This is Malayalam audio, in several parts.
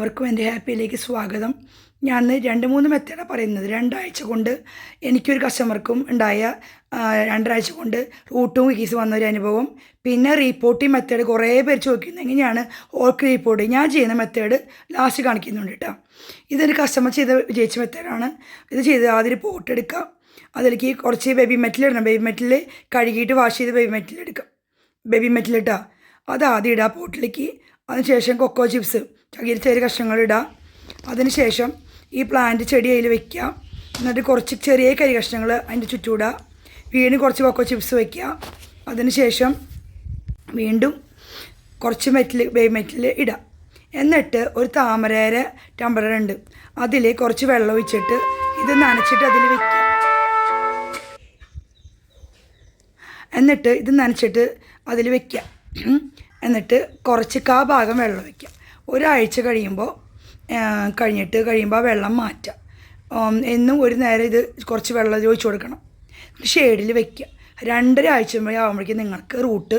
എല്ലാവർക്കും എന്റെ ഹാപ്പിയിലേക്ക് സ്വാഗതം. ഞാൻ രണ്ട് മൂന്ന് മെത്തേഡാണ് പറയുന്നത്. രണ്ടാഴ്ച കൊണ്ട് എനിക്കൊരു കസ്റ്റമർക്കും ഉണ്ടായ രണ്ടാഴ്ച കൊണ്ട് റൂട്ടും കീസ് വന്ന ഒരു അനുഭവം. പിന്നെ റീപ്പോർട്ടിങ് മെത്തേഡ് കുറേ പേര് ചോദിക്കുന്നത് എങ്ങനെയാണ് ഓൾക്ക് റീപ്പോർട്ട് ഞാൻ ചെയ്യുന്ന മെത്തേഡ് ലാസ്റ്റ് കാണിക്കുന്നുണ്ട് കേട്ടോ ഇതൊരു കസ്റ്റമർ ചെയ്ത വിജയിച്ച മെത്തേഡാണ് ഇത് ചെയ്ത് ആദ്യം പോട്ട് എടുക്കുക അതിലേക്ക് കുറച്ച് ബേബി മെറ്റൽ ഇടണം. ബേബി മെറ്റൽ കഴുകിയിട്ട് വാഷ് ചെയ്ത് ബേബി മെറ്റൽ എടുക്കാം. ബേബി മെറ്റൽ ഇട്ടാ അത് ആദ്യം ഇടുക പോട്ടിലേക്ക് അതിനുശേഷം കൊക്കോ ചിപ്സ് ചകിരി ചെറിയ കഷ്ണങ്ങൾ ഇടുക അതിനുശേഷം ഈ പ്ലാന്റ് ചെടി അതിൽ വെക്കുക എന്നിട്ട് കുറച്ച് ചെറിയ കരി കഷ്ണങ്ങൾ അതിന്റെ ചുറ്റൂടുക വീണ്ടും കുറച്ച് കൊക്കോ ചിപ്സ് വയ്ക്കുക. അതിനുശേഷം വീണ്ടും കുറച്ച് മെറ്റൽ ബേബി മെറ്റൽ ഇടുക എന്നിട്ട് ഒരു താമരേര ടമ്പറർ ഉണ്ട്. അതിൽ കുറച്ച് വെള്ളം ഒഴിച്ചിട്ട് ഇത് നനച്ചിട്ട് അതിൽ വെക്കുക എന്നിട്ട് ഇത് നനച്ചിട്ട് അതിൽ വെക്കുക ഉം. എന്നിട്ട് കുറച്ച് കാ ഭാഗം വെള്ളം വയ്ക്കുക ഒരാഴ്ച കഴിയുമ്പോൾ കഴിഞ്ഞിട്ട് കഴിയുമ്പോൾ വെള്ളം മാറ്റുക. എന്നും ഒരു നേരം ഇത് കുറച്ച് വെള്ളം ഒഴിച്ച് കൊടുക്കണം. ഷെയ്ഡിൽ വയ്ക്കുക രണ്ടര ആഴ്ച ആകുമ്പോഴേക്കും നിങ്ങൾക്ക് റൂട്ട്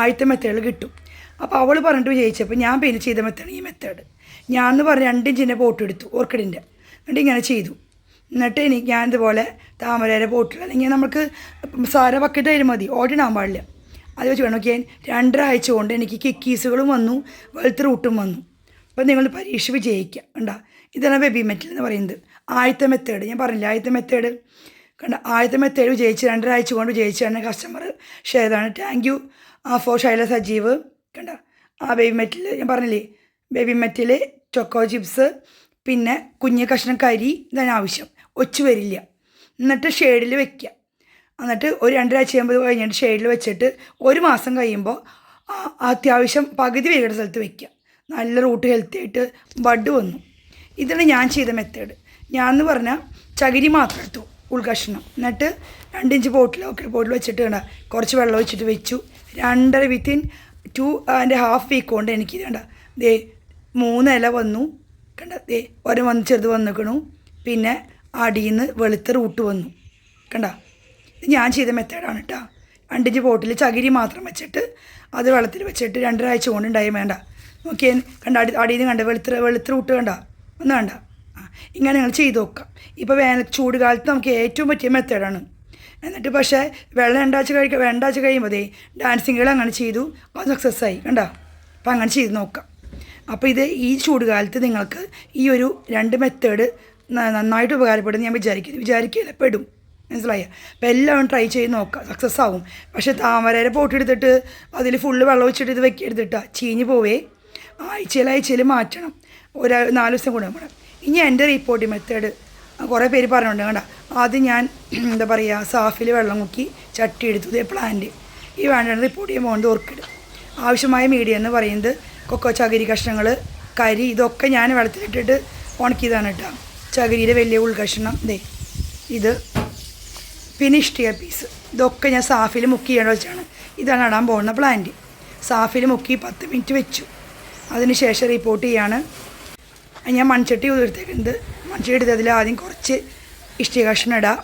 ആദ്യത്തെ മെത്തേഡിൽ കിട്ടും. അപ്പോൾ അവൾ പറഞ്ഞിട്ട് വിജയിച്ചപ്പോൾ ഞാൻ പിന്നെ ചെയ്ത മെത്തേഡ് ഈ മെത്തേഡ് ഞാൻ എന്ന് പറഞ്ഞ് രണ്ടിഞ്ചിന്റെ പോട്ട് എടുത്തു ഓർക്കിഡിന്റെ എന്നിട്ട് ഇങ്ങനെ ചെയ്തു. എന്നിട്ട് എനിക്ക് ഞാൻ ഇതുപോലെ താമരയുടെ പോട്ടിൽ അല്ലെങ്കിൽ നമുക്ക് സാര ബക്കറ്റ് ആയാലും മതി. ഓടിടാൻ പാടില്ല. അത് വെച്ച് ഞാൻ രണ്ടര ആഴ്ച കൊണ്ട് എനിക്ക് കിക്കീസുകളും വന്നു വെളുത്ത് റൂട്ടും വന്നു. അപ്പോൾ നിങ്ങൾ പരീക്ഷ വിജയിക്കുക കണ്ട? ഇതാണ് ബേബി മെറ്റൽ എന്ന് പറയുന്നത്. ആദ്യത്തെ മെത്തേഡ് ഞാൻ പറഞ്ഞില്ല ആദ്യത്തെ മെത്തേഡ് കണ്ട? ആദ്യത്തെ മെത്തേഡ് വിജയിച്ച് രണ്ടര ആഴ്ച കൊണ്ട് വിജയിച്ചാണ് കസ്റ്റമർ ഷെയർ ചെയ്താണ് താങ്ക് യു ആ ഫോർ ശൈല സജീവ് കണ്ട? ആ ബേബി മെറ്റൽ ഞാൻ പറഞ്ഞില്ലേ ബേബി മെറ്റൽ ചൊക്കോ ചിപ്സ് പിന്നെ കുഞ്ഞ് കഷ്ണം കരി ഇതാണ് ആവശ്യം. ഒച്ചു വരില്ല. എന്നിട്ട് ഷെയ്ഡിൽ വെക്കുക. എന്നിട്ട് ഒരു രണ്ടരാഴ്ച കഴിയുമ്പോൾ കഴിഞ്ഞിട്ട് ഷെയ്ഡിൽ വെച്ചിട്ട് ഒരു മാസം കഴിയുമ്പോൾ അത്യാവശ്യം പകുതി വേഗയുടെ സ്ഥലത്ത് വെക്കുക. നല്ല റൂട്ട് ഹെൽത്തി ആയിട്ട് ബഡ് വന്നു. ഇതാണ് ഞാൻ ചെയ്ത മെത്തേഡ് ഞാൻ എന്ന് പറഞ്ഞാൽ ചകിരി മാത്രം എടുത്തു ഉൾകഷ്ണം എന്നിട്ട് രണ്ടിഞ്ച് പോട്ടിൽ ഒക്കെ ബോട്ടിൽ വെച്ചിട്ട് വേണ്ട കുറച്ച് വെള്ളം വെച്ചിട്ട് വെച്ചു. രണ്ടര within two and half week കൊണ്ട് എനിക്ക് വേണ്ട ദേ മൂന്ന് ഇല വന്നു. കണ്ട ദേ ഒരു വന്ന് ചെറുത് വന്നിക്കണു. പിന്നെ അടിയിൽ നിന്ന് വെളുത്ത റൂട്ട് വന്നു. കണ്ട? ഞാൻ ചെയ്ത മെത്തേഡാണ് കേട്ടോ രണ്ടിഞ്ച് പോട്ടിൽ ചകിരി മാത്രം വെച്ചിട്ട് അത് വെള്ളത്തിൽ വെച്ചിട്ട് രണ്ടരാഴ്ച കൊണ്ട് ഉണ്ടായി വേണ്ട. നോക്കിയേ കണ്ട അടി അടിയിൽ നിന്ന് കണ്ട വെളുത്ത വെളുത്ത വിട്ട് കണ്ട? ഒന്ന് കണ്ട? ഇങ്ങനെ നിങ്ങൾ ചെയ്ത് നോക്കാം. ഇപ്പോൾ വേനൽ ചൂട് കാലത്ത് നമുക്ക് ഏറ്റവും പറ്റിയ മെത്തേഡാണ്. എന്നിട്ട് പക്ഷേ വെള്ളം രണ്ടാഴ്ച കഴിക്കുക രണ്ടാഴ്ച കഴിയുമ്പോൾ ഡാൻസിങ്ങുകൾ അങ്ങനെ ചെയ്തു. അത് സക്സസ് ആയി കണ്ടോ? അപ്പോൾ അങ്ങനെ ചെയ്ത് നോക്കാം. അപ്പോൾ ഇത് ഈ ചൂട് കാലത്ത് നിങ്ങൾക്ക് ഈ ഒരു രണ്ട് മെത്തേഡ് നന്നായിട്ട് ഉപകാരപ്പെടും ഞാൻ വിചാരിക്കുന്നു വിചാരിക്കില്ല പെടും. മനസ്സിലായ? അപ്പോൾ എല്ലാം ട്രൈ ചെയ്ത് നോക്കാം. സക്സസ് ആവും. പക്ഷേ താമരയുടെ പോട്ടെടുത്തിട്ട് അതിൽ ഫുള്ള് വെള്ളം വെച്ചിട്ട് ഇത് വെക്കി വെക്കെടുത്തിട്ടാ ചീഞ്ഞ് പോവേ. ആഴ്ചയിൽ ആഴ്ചയിൽ മാറ്റണം. ഒരു നാല് ദിവസം കൂടുമ്പോൾ ഇനി എന്റെ റിപ്പോർട്ടിംഗ് മെത്തേഡ് കുറേ പേര് പറഞ്ഞിട്ടുണ്ട്. കണ്ട? ആദ്യം ഞാൻ എന്താ പറയുക സാഫിൽ വെള്ളം മുക്കി ചട്ടി എടുത്തു. ഇതേ പ്ലാന്റ് ഈ വേണ്ട റിപ്പോർട്ട് ചെയ്യാൻ പോകുന്നത് ഓർക്കിഡ് ആവശ്യമായ മീഡിയ എന്ന് പറയുന്നത് കൊക്കോ ചകിരി കഷ്ണങ്ങൾ കരി ഇതൊക്കെ ഞാൻ വെള്ളത്തിലിട്ടിട്ട് ഉണക്കിയതാണ് കേട്ടോ. ചകിരിയുടെ വലിയ ഉൾകഷ്ണം. ഇതേ ഇത്. പിന്നെ ഇഷ്ടിക പീസ് ഇതൊക്കെ ഞാൻ സാഫിൽ മുക്കി ചെയ്യേണ്ട വെച്ചാണ്. ഇതാണ് നടാൻ പോകുന്ന പ്ലാന്റ് സാഫിൽ മുക്കി പത്ത് മിനിറ്റ് വെച്ചു. അതിനുശേഷം റിപ്പോർട്ട് ചെയ്യാണ്. ഞാൻ മൺചട്ടി ഉതിർത്തേക്കുന്നത് മൺചട്ടി എടുത്തതിൽ ആദ്യം കുറച്ച് ഇഷ്ടിക കഷ്ണം ഇടാം.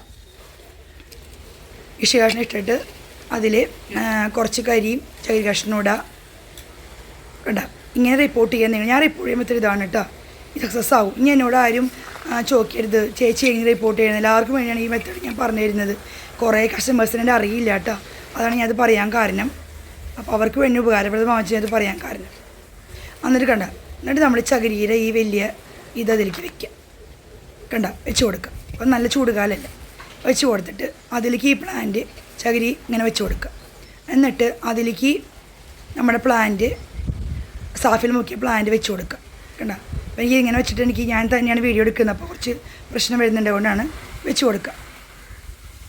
ഇഷ്ടിക കഷ്ണം ഇട്ടിട്ട് അതിൽ കുറച്ച് കരിയും ചകിരി കഷ്ണം ഇടാം. ഇടാം ഇങ്ങനെ റിപ്പോർട്ട് ചെയ്യാൻ നിങ്ങൾ ഞാൻ റിപ്പോർട്ട് ചെയ്യുമ്പോൾ ഇതാണ് കേട്ടോ സക്സസ് ആവും ഇനി എന്നോട് ആരും ചോക്കരുത് ചേച്ചി എങ്ങനെ റിപ്പോർട്ട് ചെയ്യണം എല്ലാവർക്കും വേണ്ടിയാണ് ഈ മെത്തേഡ് ഞാൻ പറഞ്ഞു തരുന്നത് കുറേ കസ്റ്റമേഴ്സിന് എന്റെ അറിയില്ല കേട്ടോ. അതാണ് ഞാനത് പറയാൻ കാരണം. അപ്പോൾ അവർക്ക് വേണ്ടി ഉപകാരപ്രദമാണെന്ന് ഞാനത് പറയാൻ കാരണം. എന്നിട്ട് കണ്ട എന്നിട്ട് നമ്മൾ ചകിരിയുടെ ഈ വലിയ ഇത് അതിലേക്ക് വെക്കുക കണ്ട വെച്ച് കൊടുക്കുക അപ്പം നല്ല ചൂടുകാലല്ല. വെച്ച് കൊടുത്തിട്ട് അതിലേക്ക് ഈ പ്ലാന്റ് ചകിരി ഇങ്ങനെ വെച്ച് കൊടുക്കുക എന്നിട്ട് അതിലേക്ക് നമ്മുടെ പ്ലാന്റ് സാഫിൽ മുക്കിയ പ്ലാന്റ് വെച്ച് കൊടുക്കുക കണ്ട എനിക്ക് ഇങ്ങനെ വെച്ചിട്ട് എനിക്ക് ഞാൻ തന്നെയാണ് വീഡിയോ എടുക്കുന്നത്. അപ്പോൾ കുറച്ച് പ്രശ്നം വരുന്നുണ്ട് കൊണ്ടാണ് വെച്ച് കൊടുക്കുക.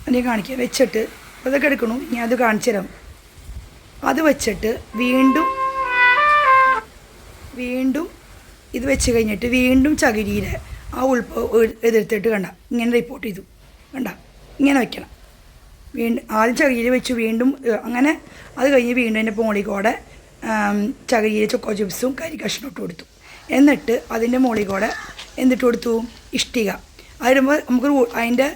അതിനെ കാണിക്കുക വെച്ചിട്ട് അതൊക്കെ എടുക്കണു. ഞാൻ അത് കാണിച്ചു തരാം. അത് വെച്ചിട്ട് വീണ്ടും വീണ്ടും ഇത് വെച്ച് കഴിഞ്ഞിട്ട് വീണ്ടും ചകിരിയിൽ ആ ഉൾപ്പ് എതിർത്തിട്ട് കണ്ട. ഇങ്ങനെ റിപ്പോർട്ട് ചെയ്തു. കണ്ട? ഇങ്ങനെ വെക്കണം. വീണ്ടും ആദ്യം ചകിരിയിൽ വെച്ച്. വീണ്ടും അങ്ങനെ അത് കഴിഞ്ഞ് വീണ്ടും എന്റെ പോളിക്കോടെ ചകിരിയിൽ ചൊക്കോ ചിപ്സും കരി കഷ്ണം ഇട്ട് കൊടുത്തു. എന്നിട്ട് അതിന്റെ മുകളിൽ കൂടെ എന്നിട്ട് കൊടുത്തു? ഇഷ്ടിക. അതിടുമ്പോൾ നമുക്ക് അതിന്റെ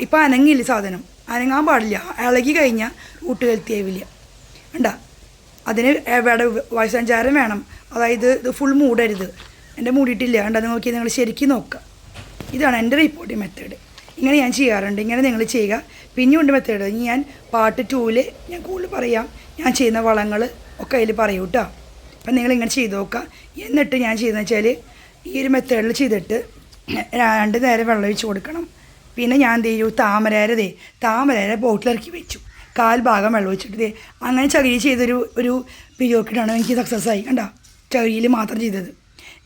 ഇപ്പം അനങ്ങില്ല സാധനം? അനങ്ങാൻ പാടില്ല. ഇളകി കഴിഞ്ഞാൽ റൂട്ട് ഹെൽത്തി ആവില്ല കണ്ട? അതിന് വേട വായുസഞ്ചാരം വേണം. അതായത് ഇത് ഫുൾ മൂടരുത്. എന്റെ മൂടിയിട്ടില്ല. കണ്ടത് നോക്കി നിങ്ങൾ ശരിക്കും നോക്കുക. ഇതാണ് എന്റെ റിപ്പോർട്ടിംഗ് മെത്തേഡ് ഇങ്ങനെ ഞാൻ ചെയ്യാറുണ്ട്. ഇങ്ങനെ നിങ്ങൾ ചെയ്യുക. പിന്നെയുണ്ട് മെത്തേഡ് ഞാൻ പാർട്ട് ടൂവിൽ ഞാൻ കൂടുതൽ പറയാം. ഞാൻ ചെയ്യുന്ന വളങ്ങൾ ഒക്കെ അതിൽ പറയൂ കേട്ടോ അപ്പം നിങ്ങൾ ഇങ്ങനെ ചെയ്ത് നോക്കുക. എന്നിട്ട് ഞാൻ ചെയ്തെന്ന് വെച്ചാൽ ഈ ഒരു മെത്തേഡിൽ ചെയ്തിട്ട് രണ്ട് നേരം വെള്ളം ഒഴിച്ച് കൊടുക്കണം. പിന്നെ ഞാൻ എന്ത് ചെയ്യൂ? താമരേര ദേ താമരേര ബോട്ടിലിറക്കി വെച്ചു. കാൽ ഭാഗം വെള്ളം ഒഴിച്ചിട്ട് ദേ അങ്ങനെ ചകിരി ചെയ്തൊരു ഒരു പിരിയോക്കിട്ടാണ് എനിക്ക് സക്സസ് ആയി. കണ്ടോ? ചകിരിയിൽ മാത്രം ചെയ്തത്.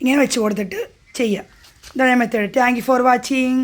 ഇങ്ങനെ വെച്ച് കൊടുത്തിട്ട് ചെയ്യുക. ഇതാണ് method. Thank you for watching